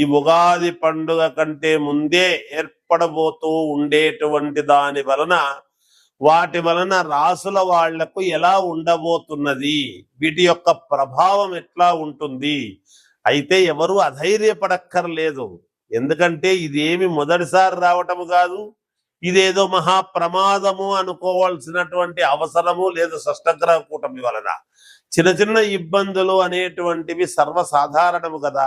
ఈ ఉగాది పండుగ కంటే ముందే ఏర్పడబోతూ ఉండేటువంటి దాని వలన వాటి వలన రాసుల వాళ్ళకు ఎలా ఉండబోతున్నది? వీటి యొక్క ప్రభావం ఎట్లా ఉంటుంది? అయితే ఎవరు అధైర్యపడక్కర్లేదు. ఎందుకంటే ఇదేమి మొదటిసారి రావటము కాదు ఇదేదో మహా ప్రమాదము అనుకోవాల్సినటువంటి అవసరము లేదు షష్టగ్రహ కూటమి వలన. చిన్న చిన్న ఇబ్బందులు అనేటువంటివి సర్వసాధారణము కదా.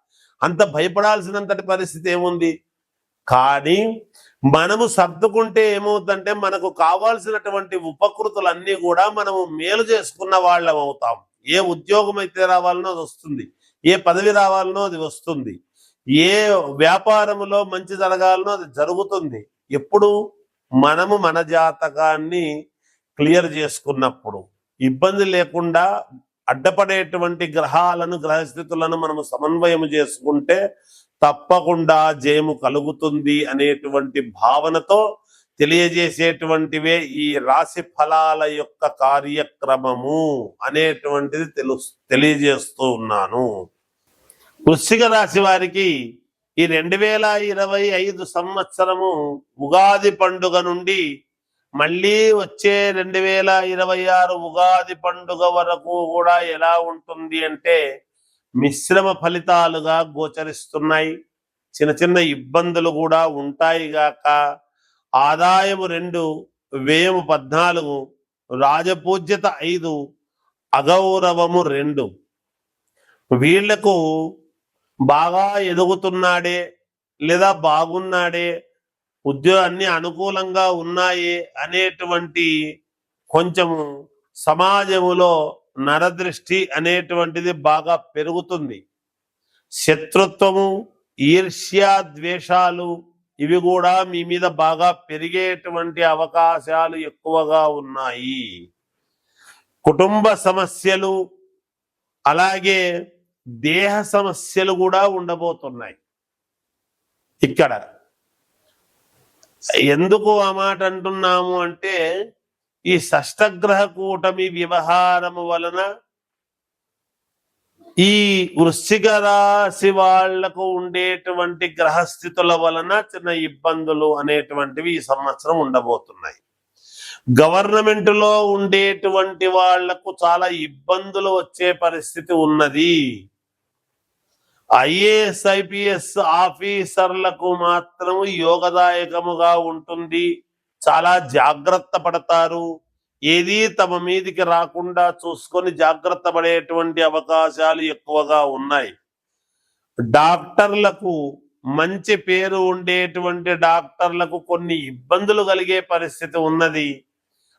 అంత భయపడాల్సినంతటి పరిస్థితి ఏముంది? కానీ మనము సర్దుకుంటే ఏమవుతుందంటే మనకు కావాల్సినటువంటి ఉపకృతులన్నీ కూడా మనము మేలు చేసుకున్న వాళ్ళం అవుతాం. ఏ ఉద్యోగం అయితే రావాలనో అది వస్తుంది. ఏ పదవి రావాలనో అది వస్తుంది. ఏ వ్యాపారములో మంచి జరగాలనో అది జరుగుతుంది. ఎప్పుడు? మనము మన జాతకాన్ని క్లియర్ చేసుకున్నప్పుడు. ఇబ్బంది లేకుండా అడ్డపడేటువంటి గ్రహాలను గ్రహస్థితులను మనము సమన్వయం చేసుకుంటే తప్పకుండా జయము కలుగుతుంది అనేటువంటి భావనతో తెలియజేసేటువంటివే ఈ రాశి ఫలాల యొక్క కార్యక్రమము అనేటువంటిది తెలు తెలియజేస్తూ ఉన్నాను. వృశ్చిక రాశి వారికి ఈ రెండు వేల ఇరవై ఐదు సంవత్సరము ఉగాది పండుగ నుండి మళ్ళీ వచ్చే రెండు వేల ఇరవై ఆరు ఉగాది పండుగ వరకు కూడా ఎలా ఉంటుంది అంటే మిశ్రమ ఫలితాలుగా గోచరిస్తున్నాయి. చిన్న చిన్న ఇబ్బందులు కూడా ఉంటాయి గాక ఆదాయము రెండు వ్యయము పద్నాలుగు రాజపూజ్యత ఐదు అగౌరవము రెండు. వీళ్ళకు బాగా ఎదుగుతున్నాడే లేదా బాగున్నాడే ఉద్యోగాన్ని అనుకూలంగా ఉన్నాయి అనేటువంటి కొంచెము సమాజములో నరదృష్టి అనేటువంటిది బాగా పెరుగుతుంది. శత్రుత్వము ఈర్ష్య ద్వేషాలు ఇవి కూడా మీ మీద బాగా పెరిగేటువంటి అవకాశాలు ఎక్కువగా ఉన్నాయి. కుటుంబ సమస్యలు అలాగే దేహ సమస్యలు కూడా ఉండబోతున్నాయి. ఇక్కడ ఎందుకు ఆ మాట అంటున్నాము అంటే ఈ షష్టగ్రహ కూటమి వ్యవహారము వలన ఈ వృశ్చిక రాశి వాళ్ళకు ఉండేటువంటి గ్రహస్థితుల వలన చిన్న ఇబ్బందులు అనేటువంటివి ఈ సంవత్సరం ఉండబోతున్నాయి. గవర్నమెంట్లో ఉండేటువంటి వాళ్ళకు చాలా ఇబ్బందులు వచ్చే పరిస్థితి ఉన్నది. ఐఏఎస్ ఐపీఎస్ ఆఫీసర్లకు మాత్రం యోగదాయకముగా ఉంటుంది. చాలా జాగ్రత్త పడతారు. ఏది తమ మీదికి రాకుండా చూసుకొని జాగ్రత్త పడేటువంటి అవకాశాలు ఎక్కువగా ఉన్నాయి. డాక్టర్లకు మంచి పేరు ఉండేటువంటి డాక్టర్లకు కొన్ని ఇబ్బందులు కలిగే పరిస్థితి ఉన్నది.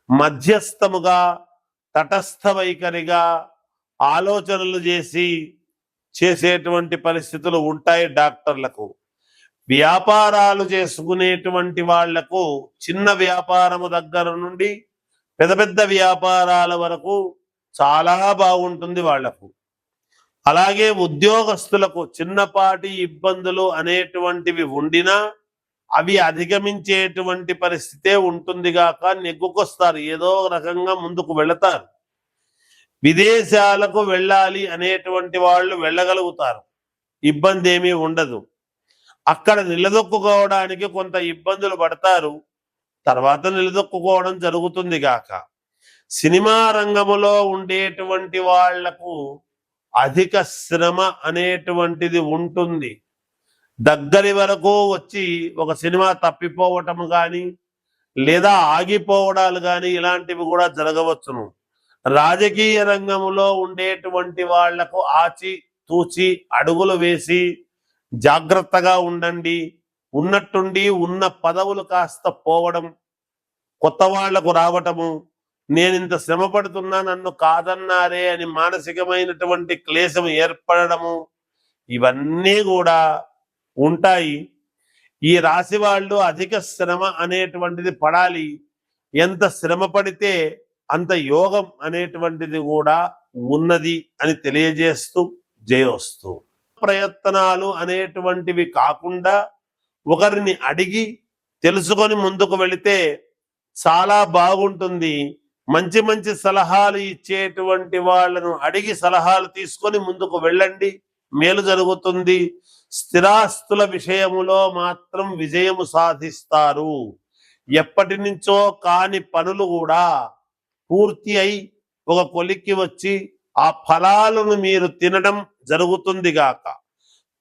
మధ్యస్థముగా తటస్థ వైఖరిగా ఆలోచనలు చేసి చేసేటువంటి పరిస్థితులు ఉంటాయి డాక్టర్లకు. వ్యాపారాలు చేసుకునేటువంటి వాళ్ళకు చిన్న వ్యాపారము దగ్గర నుండి పెద్ద పెద్ద వ్యాపారాల వరకు చాలా బాగుంటుంది వాళ్ళకు. అలాగే ఉద్యోగస్తులకు చిన్నపాటి ఇబ్బందులు అనేటువంటివి ఉండినా అవి అధిగమించేటువంటి పరిస్థితే ఉంటుంది గాక నెగ్గుకొస్తారు. ఏదో రకంగా ముందుకు వెళతారు. విదేశాలకు వెళ్ళాలి అనేటువంటి వాళ్ళు వెళ్ళగలుగుతారు. ఇబ్బంది ఏమీ ఉండదు. అక్కడ నిలదొక్కుకోవడానికి కొంత ఇబ్బందులు పడతారు. తర్వాత నిలదొక్కుకోవడం జరుగుతుంది గాక. సినిమా రంగములో ఉండేటువంటి వాళ్ళకు అధిక శ్రమ అనేటువంటిది ఉంటుంది. దగ్గరి వరకు వచ్చి ఒక సినిమా తప్పిపోవటం కానీ లేదా ఆగిపోవడాలు కానీ ఇలాంటివి కూడా జరగవచ్చును. రాజకీయ రంగంలో ఉండేటువంటి వాళ్ళకు ఆచి తూచి అడుగులు వేసి జాగ్రత్తగా ఉండండి. ఉన్నట్టుండి ఉన్న పదవులు కాస్త పోవడం కొత్త వాళ్ళకు రావటము నేను ఇంత శ్రమ పడుతున్నా నన్ను కాదన్నారే అని మానసికమైనటువంటి క్లేశం ఏర్పడము ఇవన్నీ కూడా ఉంటాయి. ఈ రాశి వాళ్ళు అధిక శ్రమ అనేటువంటిది పడాలి. ఎంత శ్రమ పడితే అంత యోగం అనేటువంటిది కూడా ఉన్నది అని తెలియజేస్తూ జయోస్తూ. ప్రయత్నాలు అనేటువంటివి కాకుండా ఒకరిని అడిగి తెలుసుకొని ముందుకు వెళితే చాలా బాగుంటుంది. మంచి మంచి సలహాలు ఇచ్చేటువంటి వాళ్ళను అడిగి సలహాలు తీసుకొని ముందుకు వెళ్ళండి. మేలు జరుగుతుంది. స్థిరాస్తుల విషయములో మాత్రం విజయము సాధిస్తారు. ఎప్పటి నుంచో కాని పనులు కూడా పూర్తి అయి ఒక కొలిక్కి వచ్చి ఆ ఫలాలను మీరు తినడం జరుగుతుంది గాక.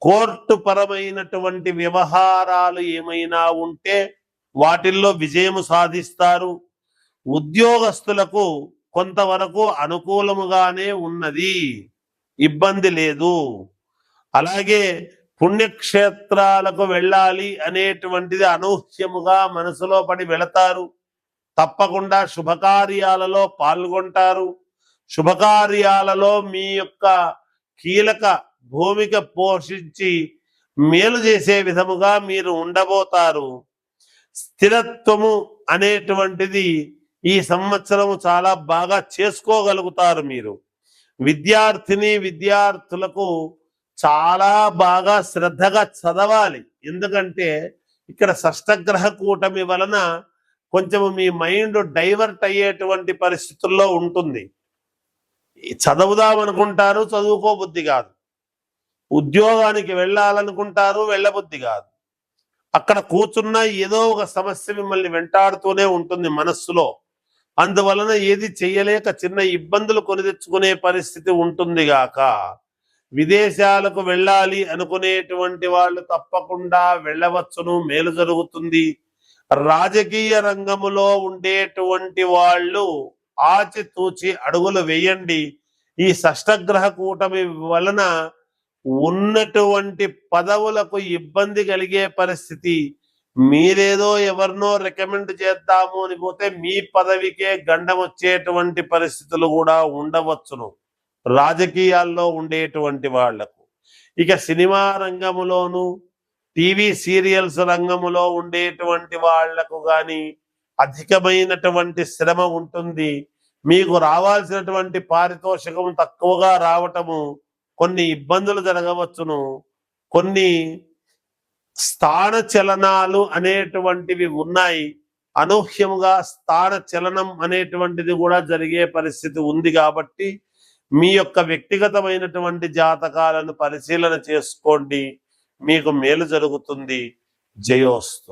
కోర్టు పరమైనటువంటి వ్యవహారాలు ఏమైనా ఉంటే వాటిల్లో విజయము సాధిస్తారు. ఉద్యోగస్తులకు కొంతవరకు అనుకూలముగానే ఉన్నది. ఇబ్బంది లేదు. అలాగే పుణ్యక్షేత్రాలకు వెళ్ళాలి అనేటువంటిది అనూహ్యముగా మనసులో పడి వెళతారు. తప్పకుండా శుభకార్యాలలో పాల్గొంటారు. శుభకార్యాలలో మీ యొక్క కీలక భూమిక పోషించి మేలు చేసే విధముగా మీరు ఉండబోతారు. స్థిరత్వము అనేటువంటిది ఈ సంవత్సరము చాలా బాగా చేసుకోగలుగుతారు మీరు. విద్యార్థిని విద్యార్థులకు చాలా బాగా శ్రద్ధగా చదవాలి. ఎందుకంటే ఇక్కడ షష్టగ్రహ కూటమి వలన కొంచెం మీ మైండ్ డైవర్ట్ అయ్యేటువంటి పరిస్థితుల్లో ఉంటుంది. చదువుదామనుకుంటారు చదువుదాం అనుకుంటారు చదువుకోబుద్ధి కాదు. ఉద్యోగానికి వెళ్ళాలనుకుంటారు వెళ్ళబుద్ధి కాదు. అక్కడ కూర్చున్న ఏదో ఒక సమస్య మిమ్మల్ని వెంటాడుతూనే ఉంటుంది మనస్సులో. అందువలన ఏది చెయ్యలేక చిన్న ఇబ్బందులు కొని తెచ్చుకునే పరిస్థితి ఉంటుంది గాక. విదేశాలకు వెళ్ళాలి అనుకునేటువంటి వాళ్ళు తప్పకుండా వెళ్ళవచ్చును మేలు జరుగుతుంది. రాజకీయ రంగములో ఉండేటువంటి వాళ్ళు ఆచితూచి అడుగులు వేయండి. ఈ షష్టగ్రహ కూటమి వలన ఉన్నటువంటి పదవులకు ఇబ్బంది కలిగే పరిస్థితి. మీరేదో ఎవరినో రికమెండ్ చేద్దాము అని పోతే మీ పదవికే గండం వచ్చేటువంటి పరిస్థితులు కూడా ఉండవచ్చును. రాజకీయాల్లో ఉండేటువంటి వాళ్ళకు. ఇక సినిమా రంగంలోనూ టీవీ సీరియల్స్ రంగములో ఉండేటువంటి వాళ్ళకు గాని అధికమైనటువంటి శ్రమ ఉంటుంది. మీకు రావాల్సినటువంటి పారితోషికం తక్కువగా రావటము కొన్ని ఇబ్బందులు జరగవచ్చును. కొన్ని స్థాన చలనాలు అనేటువంటివి ఉన్నాయి. అనూహ్యముగా స్థాన చలనం అనేటువంటిది కూడా జరిగే పరిస్థితి ఉంది కాబట్టి మీ యొక్క వ్యక్తిగతమైనటువంటి జాతకాలను పరిశీలన చేసుకోండి. మీకు మేలు జరుగుతుంది. జయోస్తు.